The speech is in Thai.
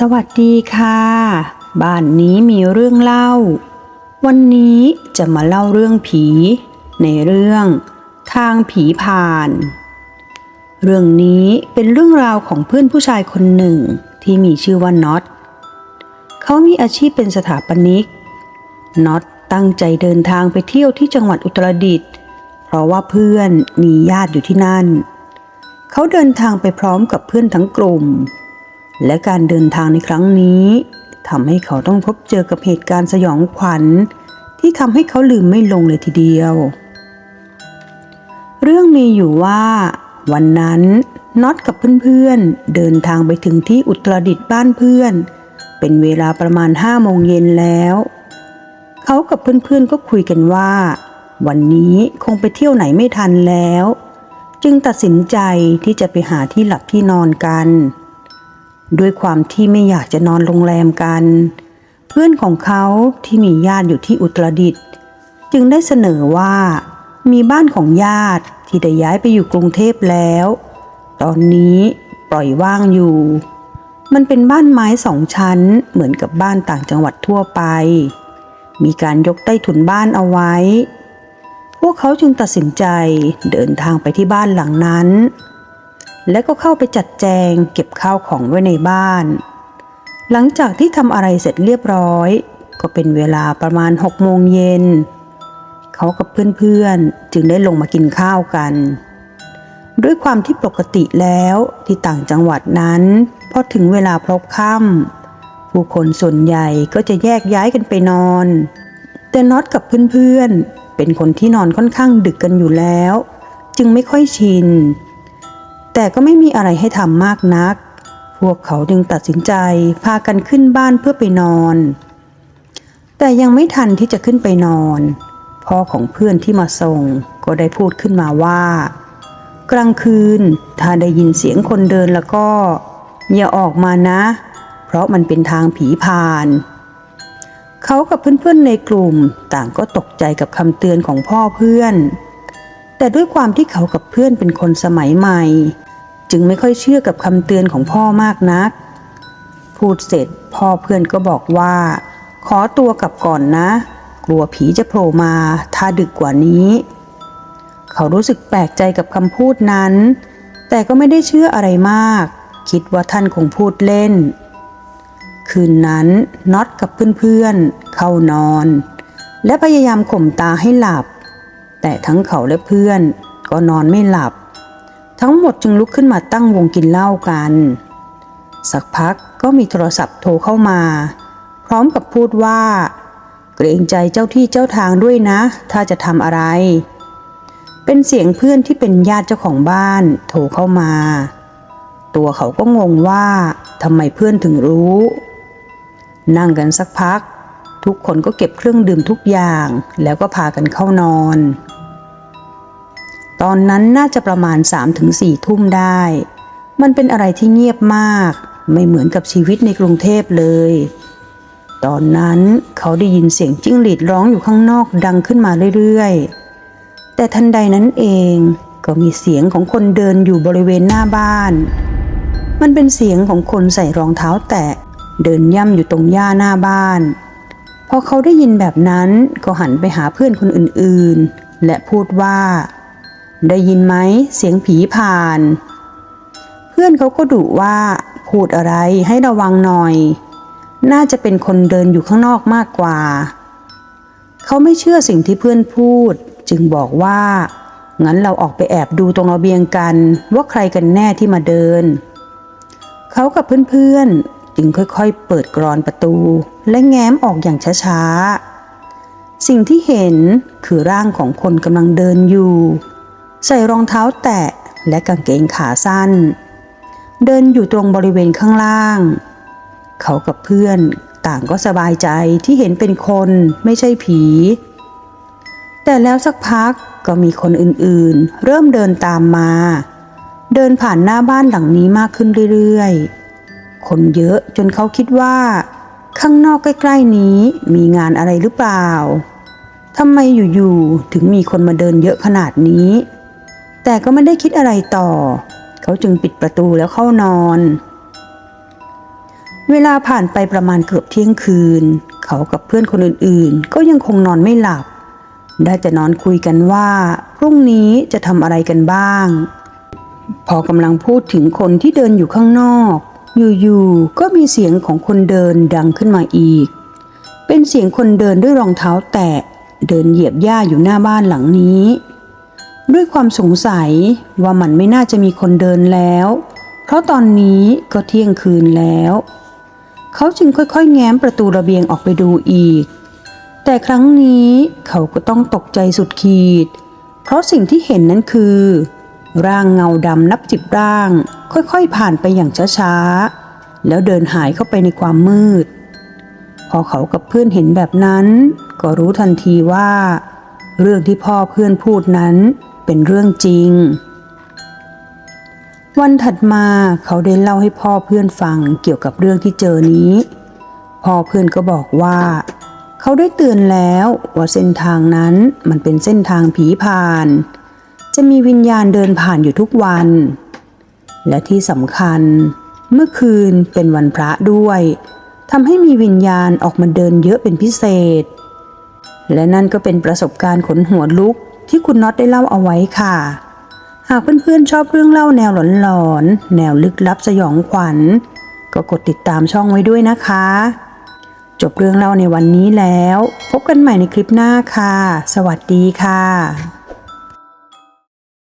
สวัสดีค่ะ บ้านนี้มีเรื่องเล่า วันนี้จะมาเล่าเรื่องผี ในเรื่อง ทางผีผ่าน เรื่องนี้เป็นเรื่องราวของเพื่อนผู้ชายคนหนึ่งที่มีชื่อว่าน็อตเขามีอาชีพเป็นสถาปนิกน็อตตั้งใจเดินทางไปเที่ยวที่จังหวัดอุตรดิตถ์เพราะว่าเพื่อนมีญาติอยู่ที่นั่น เขาเดินทางไปพร้อมกับเพื่อนทั้งกลุ่ม และการเดินทางในครั้งนี้ทำให้เขาต้องพบเจอกับเหตุการณ์สยองขวัญ ที่ทำให้เขาลืมไม่ลงเลยทีเดียว เรื่องมีอยู่ว่า วันนั้นน็อตกับเพื่อนๆเดินทางไปถึงที่อุตรดิตถ์บ้านเพื่อน เป็นเวลาประมาณห้าโมงเย็นแล้ว เขากับเพื่อนๆก็คุยกันว่า วันนี้คงไปเที่ยวไหนไม่ทันแล้ว จึงตัดสินใจที่จะไปหาที่หลับที่นอนกัน ด้วยความที่ไม่อยากจะนอนโรงแรมกัน เพื่อนของเขาที่มีญาติอยู่ที่อุตรดิตถ์จึงได้เสนอว่า มีบ้านของญาติที่ได้ย้ายไปอยู่กรุงเทพแล้ว ตอนนี้ปล่อยว่างอยู่ มันเป็นบ้านไม้สองชั้นเหมือนกับบ้านต่างจังหวัดทั่วไป มีการยกใต้ถุนบ้านเอาไว้ พวกเขาจึงตัดสินใจเดินทางไปที่บ้านหลังนั้น และก็เข้าไปจัดแจงเก็บข้าวของไว้ในบ้าน หลังจากที่ทำอะไรเสร็จเรียบร้อย ก็เป็นเวลาประมาณหกโมงเย็น เขากับเพื่อนๆจึงได้ลงมากินข้าวกัน ด้วยความที่ปกติแล้วที่ต่างจังหวัดนั้นพอถึงเวลาพลบค่ำผู้คนส่วนใหญ่ก็จะแยกย้ายกันไปนอน แต่น็อตกับเพื่อนๆเป็นคนที่นอนค่อนข้างดึกกันอยู่แล้ว จึงไม่ค่อยชิน แต่ก็ไม่มีอะไรให้ทำมากนัก พวกเขาจึงตัดสินใจพากันขึ้นบ้านเพื่อไปนอน แต่ยังไม่ทันที่จะขึ้นไปนอน พ่อของเพื่อนที่มาส่งก็ได้พูดขึ้นมาว่า กลางคืนถ้าได้ยินเสียงคนเดินแล้วก็ อย่าออกมานะ เพราะมันเป็นทางผีผ่านเขากับเพื่อนๆในกลุ่มต่างก็ตกใจกับคำเตือนของพ่อเพื่อน แต่ด้วยความที่เขากับเพื่อนเป็นคนสมัยใหม่ จึงไม่ค่อยเชื่อกับคำเตือนของพ่อมากนัก พูดเสร็จพ่อเพื่อนก็บอกว่า ขอตัวกลับก่อนนะ กลัวผีจะโผล่มาถ้าดึกกว่านี้ เขารู้สึกแปลกใจกับคำพูดนั้น แต่ก็ไม่ได้เชื่ออะไรมาก คิดว่าท่านคงพูดเล่น คืนนั้นน็อตกับเพื่อนๆเข้านอน และพยายามข่มตาให้หลับ แต่ทั้งเขาและเพื่อนก็นอนไม่หลับ ทั้งหมดจึงลุกขึ้นมาตั้งวงกินเหล้ากัน สักพักก็มีโทรศัพท์โทรเข้ามา พร้อมกับพูดว่า เกรงใจเจ้าที่เจ้าทางด้วยนะ ถ้าจะทำอะไร เป็นเสียงเพื่อนที่เป็นญาติเจ้าของบ้านโทรเข้ามา ตัวเขาก็งงว่าทำไมเพื่อนถึงรู้ นั่งกันสักพัก ทุกคนก็เก็บเครื่องดื่มทุกอย่างแล้วก็พากันเข้านอน ตอนนั้นน่าจะประมาณ 3-4ถึงทุ่มได้ มันเป็นอะไรที่เงียบมาก ไม่เหมือนกับชีวิตในกรุงเทพเลย ตอนนั้นเขาได้ยินเสียงจิ้งหรีดร้องอยู่ข้างนอกดังขึ้นมาเรื่อยๆ แต่ทันใดนั้นเองก็มีเสียงของคนเดินอยู่บริเวณหน้าบ้าน มันเป็นเสียงของคนใส่รองเท้าแตะ เดินย่ำอยู่ตรงหญ้าหน้าบ้าน พอเขาได้ยินแบบนั้นก็หันไปหาเพื่อนคนอื่นๆ และพูดว่า ได้ยินไหมเสียงผีผ่าน เพื่อนเขาก็ดุว่าพูดอะไรให้ระวังหน่อย น่าจะเป็นคนเดินอยู่ข้างนอกมากกว่า เขาไม่เชื่อสิ่งที่เพื่อนพูด จึงบอกว่า งั้นเราออกไปแอบดูตรงระเบียงกัน ว่าใครกันแน่ที่มาเดิน เขากับเพื่อนๆจึงค่อยๆ เปิดกรอนประตู และแง้มออกอย่างช้าๆ สิ่งที่เห็นคือร่างของคนกำลังเดินอยู่ ใส่รองเท้าแตะและกางเกงขาสั้น เดินอยู่ตรงบริเวณข้างล่าง เขากับเพื่อนต่างก็สบายใจที่เห็นเป็นคนไม่ใช่ผี แต่แล้วสักพักก็มีคนอื่นๆ เริ่มเดินตามมา เดินผ่านหน้าบ้านหลังนี้มากขึ้นเรื่อยๆ คนเยอะจนเขาคิดว่า ข้างนอกใกล้ๆนี้มีงานอะไรหรือเปล่าทำไมอยู่ๆถึงมีคนมาเดินเยอะขนาดนี้ แต่ก็ไม่ได้คิดอะไรต่อ เขาจึงปิดประตูแล้วเข้านอน เวลาผ่านไปประมาณเกือบเที่ยงคืน เขากับเพื่อนคนอื่นๆ ก็ยังคงนอนไม่หลับ ได้แต่นอนคุยกันว่า พรุ่งนี้จะทำอะไรกันบ้าง พอกำลังพูดถึงคนที่เดินอยู่ข้างนอก อยู่ๆ ก็มีเสียงของคนเดินดังขึ้นมาอีก เป็นเสียงคนเดินด้วยรองเท้าแตะเดินเหยียบหญ้าอยู่หน้าบ้านหลังนี้ ด้วยความสงสัยว่ามันไม่น่าจะมีคนเดินแล้ว เพราะตอนนี้ก็เที่ยงคืนแล้ว เขาจึงค่อยๆ แง้มประตูระเบียงออกไปดูอีก แต่ครั้งนี้เขาก็ต้องตกใจสุดขีด เพราะสิ่งที่เห็นนั้นคือ ร่างเงาดำนับสิบร่าง ค่อยๆ ผ่านไปอย่างช้าๆ แล้วเดินหายเข้าไปในความมืด พอเขากับเพื่อนเห็นแบบนั้น ก็รู้ทันทีว่าเรื่องที่พ่อเพื่อนพูดนั้น เป็นเรื่องจริง วันถัดมาเขาได้เล่าให้พ่อเพื่อนฟังเกี่ยวกับเรื่องที่เจอนี้ พ่อเพื่อนก็บอกว่า เขาได้เตือนแล้วว่าเส้นทางนั้นมันเป็นเส้นทางผีผ่าน จะมีวิญญาณเดินผ่านอยู่ทุกวัน และที่สำคัญ เมื่อคืนเป็นวันพระด้วยทำให้มีวิญญาณออกมาเดินเยอะเป็นพิเศษ และนั่นก็เป็นประสบการณ์ขนหัวลุก ที่คุณน็อตได้เล่าเอาไว้ค่ะ หากเพื่อนๆชอบเรื่องเล่าแนวหลอนๆ แนวลึกลับสยองขวัญ ก็กดติดตามช่องไว้ด้วยนะคะ จบเรื่องเล่าในวันนี้แล้ว พบกันใหม่ในคลิปหน้าค่ะ สวัสดีค่ะ